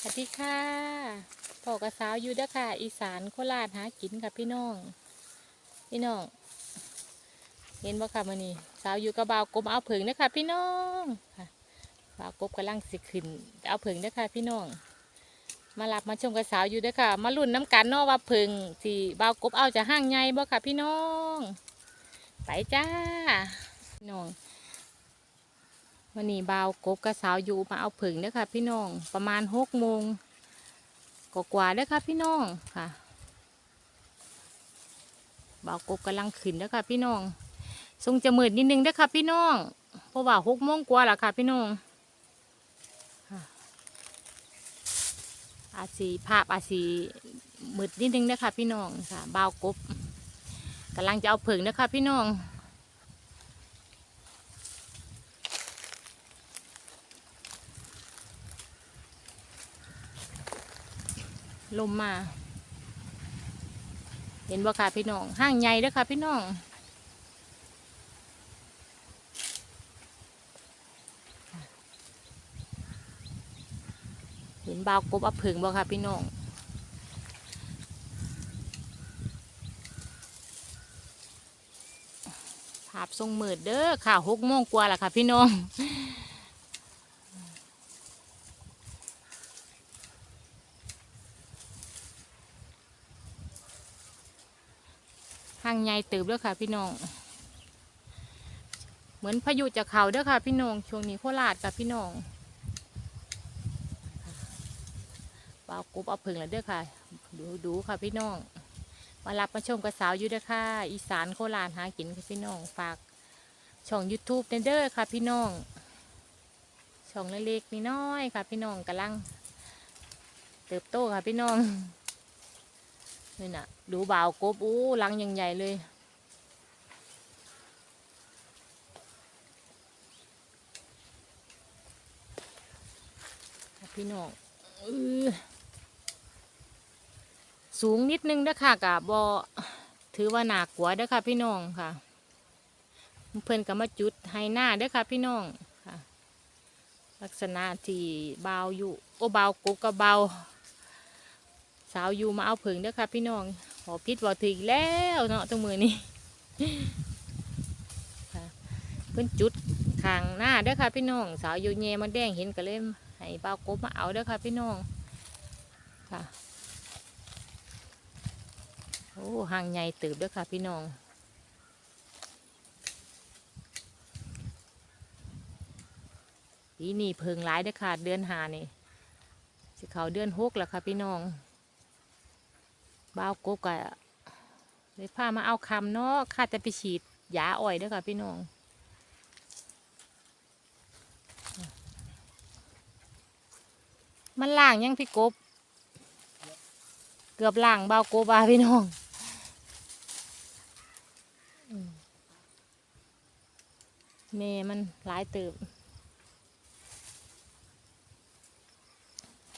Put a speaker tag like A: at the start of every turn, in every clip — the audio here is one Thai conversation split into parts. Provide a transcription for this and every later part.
A: สวัสดีค่ะพ่อกระสาวอยู่เด้ค่ะ อีสานโคราชหากินค่ะพี่น้อง พี่น้อง เห็นบ่ค่ะมื้อนี้สาวอยู่กับบ่าวกบเอาเผิงเด้อค่ะพี่น้องค่ะบ่าวกบกำลังสิขึ้น เอาเผิงเด้อค่ะพี่น้อง มารับมาชมกระสาวอยู่เด้ค่ะ มาลุ้นน้ำกันเนาะว่าเผิงสิบ่าวกบเอาจะห้างใหญ่บ่ค่ะพี่น้อง ไปจ้าพี่น้อง วันนี้บ่าวกบกับสาวอยู่มาเอาผึ่งเด้อค่ะ พี่น้อง ประมาณหกโมงกกว่าๆเด้อค่ะพี่น้องค่ะบ่าวกบกำลังขึ้นเด้อค่ะ พี่น้องทรงจะมืดนิดนึงเด้อค่ะ พี่น้องเพราะว่าหกโมงกว่าแล้วค่ะ พี่น้องอาจสีภาพอาจสีมืดนิดนึงเด้ค่ะพี่น้องค่ะบ่าวกบกำลังจะเอาผึ่งเด้อค่ะพี่น้อง ลมมา เห็นบ่ค่ะพี่น้อง ห้างใหญ่เด้อค่ะพี่น้องเห็นบาวกบอับผึ่งบ่ค่ะพี่น้องภาพทรงมืดเด้อค่ะหกโมงกว่าแล้วค่ะพี่น้องางใหญ่เติบด้อค่ะ พี่น้อง เหมือนพายุจะเข่าด้อค่ะ พี่น้อง ช่วงนี้โคราชกับพี่น้องเปล่ากบเอาผึ่งแล้วด้อค่ะ ดูดูค่ะพี่น้อง มารับมาชมกับสาวอยู่ด้อค่ะ อีสานโคราชหากินค่ะพี่น้อง ฝากช่อง YouTube เด้อค่ะพี่น้อง ช่องเล็กๆน้อยๆค่ะ พี่น้องกำลังเติบโตค่ะพี่น้อง นี่น่ะดูบ่าวกบอู้ลังยังใหญ่เลย พี่น้องออสูงนิดนึงเด้อค่ะกับบอถือว่าหนักกว่าเด้อค่ะ พี่น้องค่ะ เพื่อนก็มาจุดให้หน้าเด้อค่ะ พี่น้องค่ะ ลักษณะที่เบาอยู่ โอ้เบากบกับเบา สาวอยู่มาเอาผึ่งเด้อค่ะพี่น้องขอพิษบอถึงแล้วเนาะตรงมือนี้ค่เพิ่นจุดขางหน้าเด้อค่ะพี่น้อง สาวอยู่แย่มาแดงเห็นก็เลยให้เบากบมาเอาเด้อค่ะพี่น้องค่ะโอ้ห่างใหญ่ตืบเด้อค่ะพี่น้องปีนี้เพิงหลายเด้อค่ะเดือนหานี่สิเขาเดือนหกแล้วค่ะพี่น้อง บ้าวกบก็เลยพามาเอาคำเนาะข้าจะไปฉีดยาอ่อยด้วยค่ะพี่น้องมันล่างยังพี่กบ เกือบล่างเบ้าวกบ่าพี่น้องเมมันหลายเติบ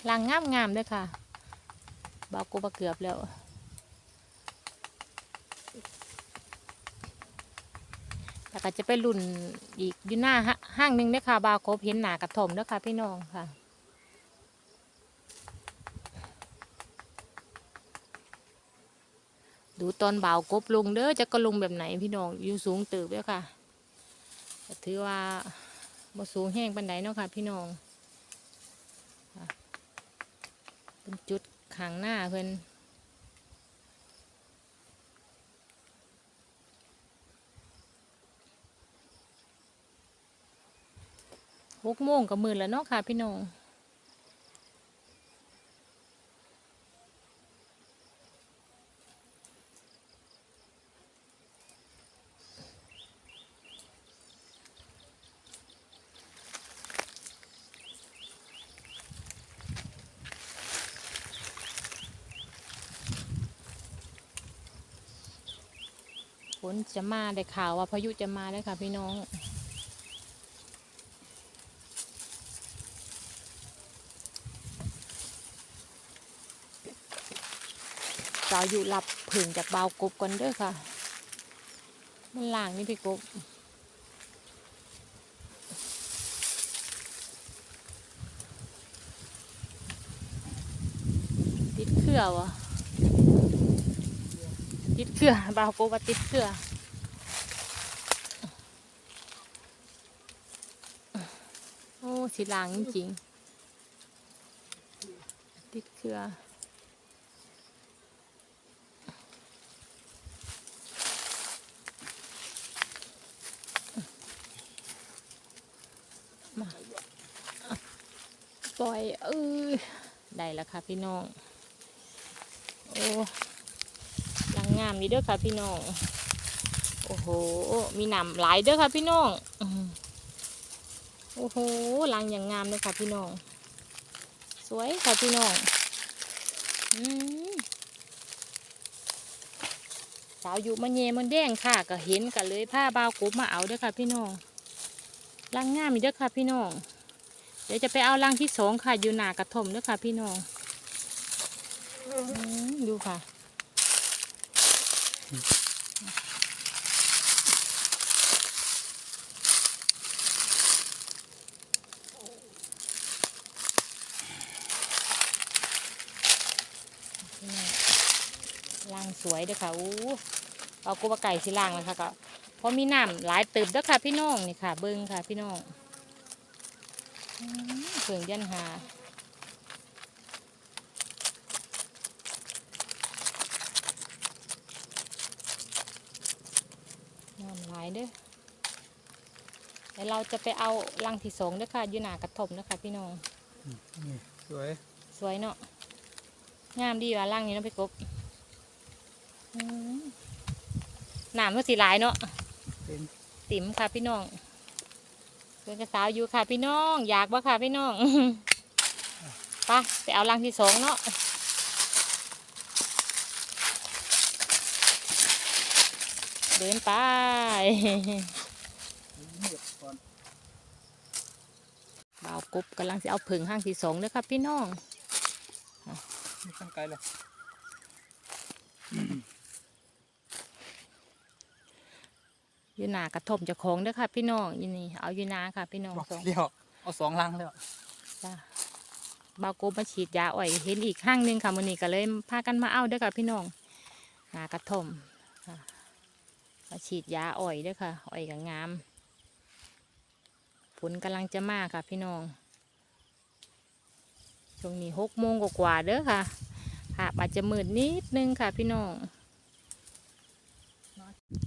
A: ล่างงามงามๆด้วยค่ะเบาวกบาเกือบแล้ว แล้วก็จะไปรุ่นอีกอยู่หน้าห้างหนึ่งเด้อค่ะบาวกบเห็นหนากระถมเด้อค่ะพี่น้องค่ะดูตอนบ่าวกบลงเด้อจะก็ลงแบบไหนพี่น้องอยู่สูงติบเด้อค่ะถือว่าบ่สูงแห้งปันไดเนาะค่ะ พี่น้องเป็นจุดข้างหน้าเพิ่อน หกโมงกับมือแล้วเนาะค่ะพี่น้องฝนจะมาได้ข่าวว่าพายุจะมาแล้วค่ะพี่น้อง สาวอยู่หลับผึ่งจากเบาวกบก่อนด้อค่ะ มันล่างนี่พี่กบรือวะติดเครือเบาวโกว่าติดเครือโอ้สีลางจริงๆติดเครือมาปล่ อยเออได้แล้วค่ะพี่น้อง โอ้ยังงามดีเด้อค่ะพี่น้อง โอ้โห มีหนำหลายเด้อค่ะพี่น้อง โอ้โหลังอย่างงามเลยค่ะพี่น้อง สวยค่ะพี่น้อง อืมสาวอยู่มันเยมันแดงค่ะ ก็เห็นกันเลยผ้าบาวกบมาเอาเด้อค่ะพี่น้องลังงามอีกเด้อค่ะพี่น้อง ดี๋ยวจะไปเอาลังที่สองค่ะ อยู่หนากระถมเด้อค่ะ พี่น้องดูค่ะ ล่างสวยเด้อค่ะอู้เอากุบไก่สิล่างแล้วค่ะก็เพราะมีน้ำหลายตึบด้อค่ะพี่น้องนี่ค่ะ เบิ้งค่ะพี่น้อง อืมเพิ่งยันหาน้ำหลายเด้อเดี๋ยวเราจะไปเอาลังที่สองเด้อค่ะอยู่หนากระทบเด้อค่ะพี่น้อง
B: นี่สวย
A: สวยเนาะ งามดีว่ะล่างนี้เนาะพี่กบอืมหนามก็สีหลายเนาะ
B: เป็น
A: ติ๋มค่ะพี่น้อง เพื่อนกระสาวอยู่ค่ะพี่น้อง อยากบ่ค่ะพี่น้องไปไปเอาลังที่สองเนาะเดินไป
B: บก่า
A: วกบกำลังจะเอาผึ่งห้างที่สองเด้อค่ะพี่น้อง
B: ไม่ข้างไกลเลย
A: อยู่หนากระทบเจะของเด้อค่ะ พี่น้องอยู่นี่เอาอยู่นาค่ะ พี่น้อง
B: บอก
A: สอง
B: เดียวเอาสองลังแล้ว
A: จ้าบาวโกบมาฉีดยาอ่อยเห็นอีกห้างหนึงค่ะมื้อนี้ก็เลยพากันมาเอาเด้อค่ะ พี่น้องหากระทมค่ะมาฉีดยาอ่อยเด้อค่ะอ่อยกับงามผลกำลังจะมาค่ะ พี่น้องช่วงนี้หกโมงกว่าๆเด้อค่ะภาพอาจจะมืดนิดนึงค่ะ พี่น้อง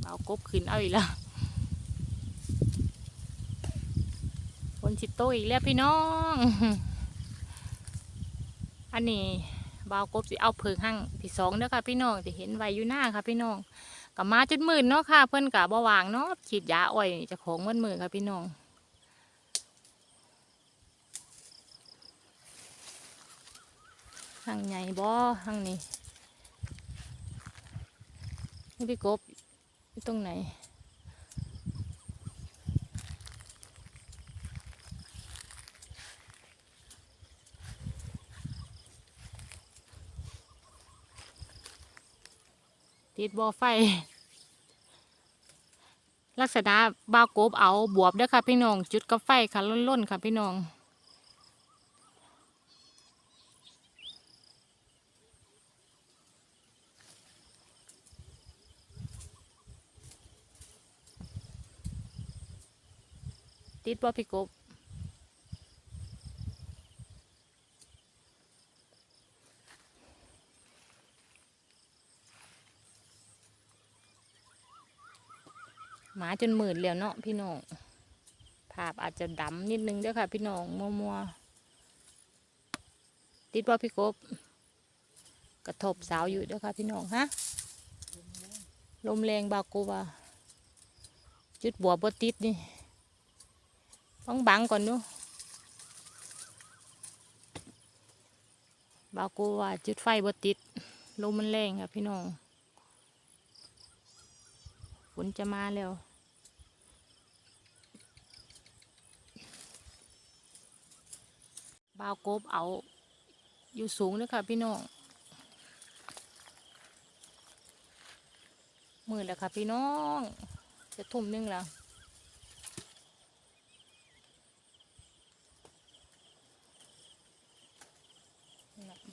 A: เอากบขึ้นเอาอีกแล้ว นสิโตอีกแล้วพี่น้อง อันนี้บาวกบสิเอาเพิงหั่งที่สองเด้อค่ะพี่น้องจะเห็นไว้อยู่หน้าค่ะพี่น้องกับมาจนมื่นเนาะค่ะ เพิ่อนกับบ่วางเนาะฉีดยาอ่อยจะของมื่นมือค่ะพี่น้องหั่งใหญ่บ่หั่งนี้นี่พี่กบตรงไหน ติดบ่อไฟ ลักษณะบาวโกบเอาบวบเด้อค่ะพี่น้อง จุดกับไฟค่ะล้นๆค่ะพี่น้องติดบ่พี่กบ จนหมื่นแล้วเนาะพี่น้องภาพอาจจะดำนิดนึงด้อค่ะ พี่น้องมัวมัวติดบ่าพี่กบ กระทบสาวอยู่ด้อค่ะ พี่น้องฮะลมแรงบากว่าจุดบัวบ่ติดนี่ต้องบังก่อนเนูบากูว่าจุดไฟบ่ติดลมมันแรงค่ะพี่น้องฝนจะมาแล้ว บ่าวกบเอา อยู่สูงเลยค่ะพี่น้องมืดแล้วค่ะพี่น้อง จะทุ่มหนึงแล้ว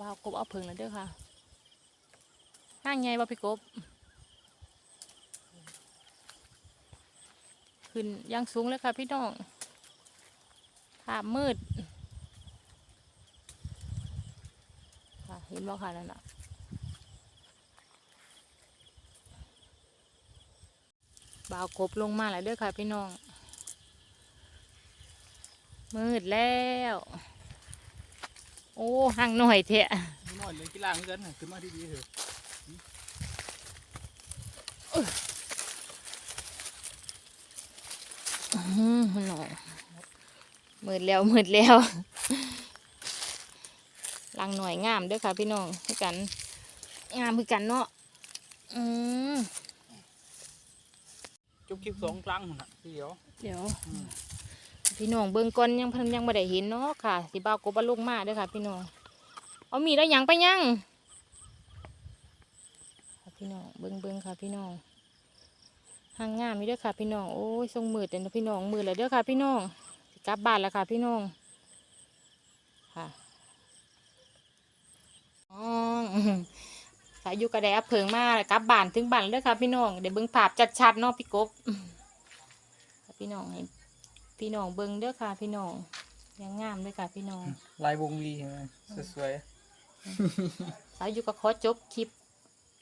A: บ่าวกบเอาเพิงแล้วเด้อค่ะห้างไงบ่พี่กบ ขึ้นยังสูงเลยค่ะพี่น้องภาพมืด ค่ะ เห็นบ่ค่ะนั่นน่ะบ่าวกบลงมาแล้วเด้อค่ะพี่น้อง มืดแล้ว โอ้ห่างหน่อยเถอะ
B: นิดหน่อยเลยกีฬาเหมือนกันน่ะขึ้นมาดีๆเถอะ
A: อื้อหือหน่อยมืดแล้วมืดแล้ว ลังหน่อยงามเด้อค่ะพี่น้องคือกัน งามคือกันเนาะอืม
B: จุกคลิปสองครั้งน่ะเดี๋ยว
A: เดี๋ยว
B: อืม
A: พี่น้องเบิ่งก่อนยังเพิ่นยังไม่ได้เห็นเนาะค่ะ สิบ่าวกบว่าลงมาเด้อค่ะ พี่น้อง เอามีดแล้วยังไปยังค่ะพี่น้องเบิ่งเบิ่งค่ะ พี่น้องห่างงามนี่เด้อค่ะ พี่น้องโอ้ยทรงมืดเด้อพี่น้องมืดแล้วเด้อค่ะ พี่น้องสิกลับบ้านแล้วค่ะ พี่น้องค่ะ อ๋อสายอยู่กระไดอับเพิงมากกลับบ้านถึงบ้านแล้วเด้อค่ะพี่น้องเดี๋ยวเบิ่งภาพชัดๆเนาะพี่กบค่ะพี่น้องให้พี่น้องเบิ่งเด้อค่ะ พี่น้องยังงามเลยค่ะพี่น้อง
B: ลายวงลีใช่ไหมสวย
A: สายอยู่ก็ขอจบคลิป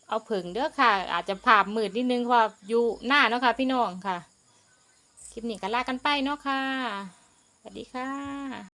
A: เอาเผิงเด้อค่ะ อาจจะภาพมืดนิดนึงเพราะว่าอยู่หน้าเนาะค่ะ พี่น้องค่ะ คลิปนี้ก็ลากันไปเนาะค่ะสวัสดีค่ะ